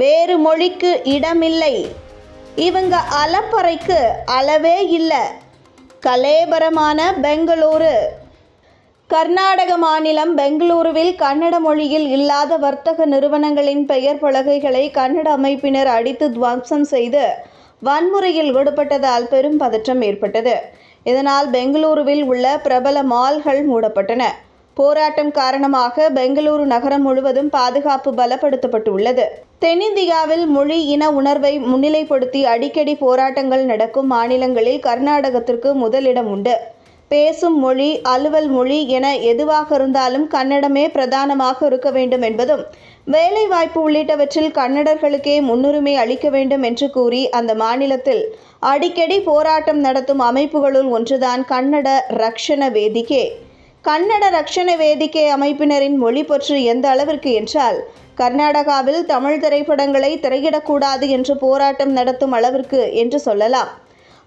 வேறு மொழிக்கு இடமில்லை. இவங்க அலப்பறைக்கு அளவே இல்லை. கலேபரமான பெங்களூரு. கர்நாடக மாநிலம் பெங்களூருவில் கன்னட மொழியில் இல்லாத வர்த்தக நிறுவனங்களின் பெயர் பலகைகளை கன்னட அமைப்பினர் அடித்து துவம்சம் செய்து வன்முறையில் ஈடுபட்டதால் பெரும் பதற்றம் ஏற்பட்டது. இதனால் பெங்களூருவில் உள்ள பிரபல மால்கள் மூடப்பட்டன. போராட்டம் காரணமாக பெங்களூரு நகரம் முழுவதும் பாதுகாப்பு பலப்படுத்தப்பட்டுள்ளது. தென்னிந்தியாவில் மொழி இன உணர்வை முன்னிலைப்படுத்தி அடிக்கடி போராட்டங்கள் நடக்கும் மாநிலங்களில் கர்நாடகத்திற்கு முதலிடம் உண்டு. பேசும் மொழி அலுவல் மொழி என எதுவாக இருந்தாலும் கன்னடமே பிரதானமாக இருக்க வேண்டும் என்பதும் வேலைவாய்ப்பு உள்ளிட்டவற்றில் கன்னடர்களுக்கே முன்னுரிமை அளிக்க வேண்டும் என்று கூறி அந்த மாநிலத்தில் அடிக்கடி போராட்டம் நடத்தும் அமைப்புகளுள் ஒன்றுதான் கன்னட ரக்ஷண வேதிகே கன்னட ரக்ஷண வேதிக்கை அமைப்பினரின் மொழிபற்று எந்த அளவிற்கு என்றால் கர்நாடகாவில் தமிழ் திரைப்படங்களை திரையிடக்கூடாது என்று போராட்டம் நடத்தும் அளவிற்கு என்று சொல்லலாம்.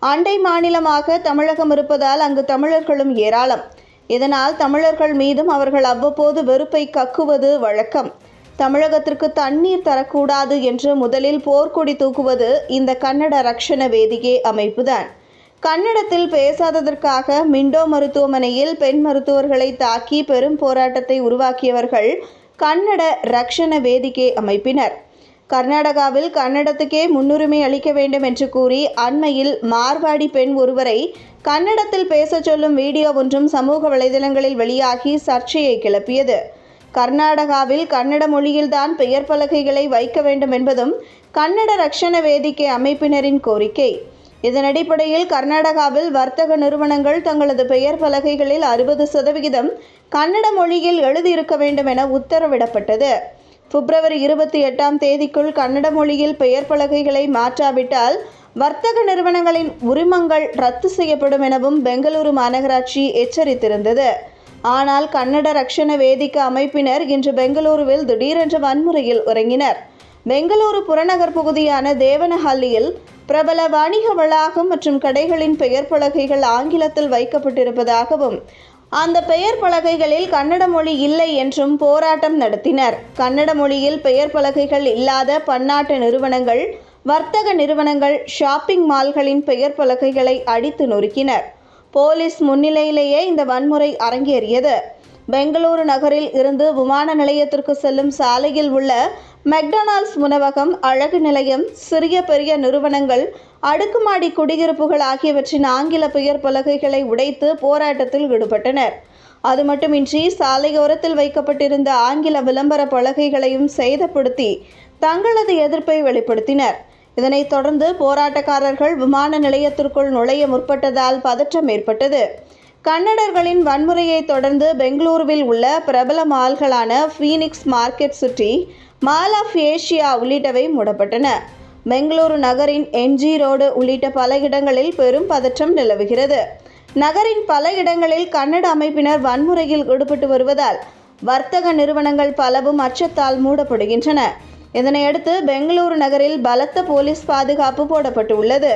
அண்டை மாநிலமாக தமிழகம் இருப்பதால் அங்கு தமிழர்களும் ஏராளம். இதனால் தமிழர்கள் மீதும் அவர்கள் அவ்வப்போது வெறுப்பை கக்குவது வழக்கம். தமிழகத்திற்கு தண்ணீர் தரக்கூடாது என்று முதலில் போர்க்கொடி தூக்குவது இந்த கன்னட ரக்ஷண வேதிகை அமைப்புதான். கன்னடத்தில் பேசாததற்காக மிண்டோ மருத்துவமனையில் பெண் மருத்துவர்களை தாக்கி பெரும் போராட்டத்தை உருவாக்கியவர்கள் கன்னட ரக்ஷண வேதிக்கை அமைப்பினர். கர்நாடகாவில் கன்னடத்துக்கே முன்னுரிமை அளிக்க வேண்டும் என்று கூறி அண்மையில் மார்வாடி பெண் ஒருவரை கன்னடத்தில் பேசச் சொல்லும் வீடியோ ஒன்றும் சமூக வலைதளங்களில் வெளியாகி சர்ச்சையை கிளப்பியது. கர்நாடகாவில் கன்னட மொழியில்தான் பெயர் பலகைகளை வைக்க வேண்டும் என்பதும் கன்னட ரக்ஷண வேதிக்கை அமைப்பினரின் கோரிக்கை. இதன் அடிப்படையில் கர்நாடகாவில் வர்த்தக நிறுவனங்கள் தங்களது பெயர் பலகைகளில் அறுபது சதவிகிதம் கன்னட மொழியில் எழுதியிருக்க வேண்டும் என உத்தரவிடப்பட்டது. பிப்ரவரி இருபத்தி எட்டாம் தேதிக்குள் கன்னட மொழியில் பெயர் பலகைகளை மாற்றாவிட்டால் வர்த்தக நிறுவனங்களின் உரிமங்கள் ரத்து செய்யப்படும் எனவும் பெங்களூரு மாநகராட்சி எச்சரித்திருந்தது. ஆனால் கன்னட ரக்ஷண வேதிக்க அமைப்பினர் இன்று பெங்களூருவில் திடீரென்ற வன்முறையில் இறங்கினர். பெங்களூரு புறநகர் பகுதியான தேவனஹள்ளியில் பிரபல வணிக வளாகம் மற்றும் கடைகளின் பெயர் பலகைகள் ஆங்கிலத்தில் வைக்கப்பட்டிருப்பதாகவும் அந்த பெயர் பலகைகளில் கன்னட மொழி இல்லை என்றும் போராட்டம் நடத்தினர். கன்னட மொழியில் பெயர் பலகைகள் இல்லாத பன்னாட்டு நிறுவனங்கள் வர்த்தக நிறுவனங்கள் ஷாப்பிங் மால்களின் பெயர் பலகைகளை அடித்து நொறுக்கினர். போலீஸ் முன்னிலையிலேயே இந்த வன்முறை அரங்கேறியது. பெங்களூரு நகரில் இருந்து விமான நிலையத்திற்கு செல்லும் சாலையில் உள்ள மெக்டொனால்ட்ஸ் உணவகம் அழகு நிலையம் சிறிய பெரிய நிறுவனங்கள் அடுக்குமாடி குடியிருப்புகள் ஆகியவற்றின் ஆங்கில பெயர் பலகைகளை உடைத்து போராட்டத்தில் ஈடுபட்டனர். அது மட்டுமின்றி சாலையோரத்தில் வைக்கப்பட்டிருந்த ஆங்கில விளம்பர பலகைகளையும் சேதப்படுத்தி தங்களது எதிர்ப்பை வெளிப்படுத்தினர். இதனைத் தொடர்ந்து போராட்டக்காரர்கள் விமான நிலையத்திற்குள் நுழைய முற்பட்டதால் பதற்றம் ஏற்பட்டது. கன்னடர்களின் வன்முறையை தொடர்ந்து பெங்களூருவில் உள்ள பிரபல மால்களான ஃபீனிக்ஸ் மார்க்கெட் சுற்றி மால் ஆஃப் ஏஷியா உள்ளிட்டவை மூடப்பட்டன. பெங்களூரு நகரின் எம்ஜி ரோடு உள்ளிட்ட பல இடங்களில் பெரும் பதற்றம் நிலவுகிறது. நகரின் பல இடங்களில் கன்னட அமைப்பினர் வன்முறையில் ஈடுபட்டு வருவதால் வர்த்தக நிறுவனங்கள் பலவும் அச்சத்தால் மூடப்படுகின்றன. இதனையடுத்து பெங்களூரு நகரில் பலத்த போலீஸ் பாதுகாப்பு போடப்பட்டுள்ளது.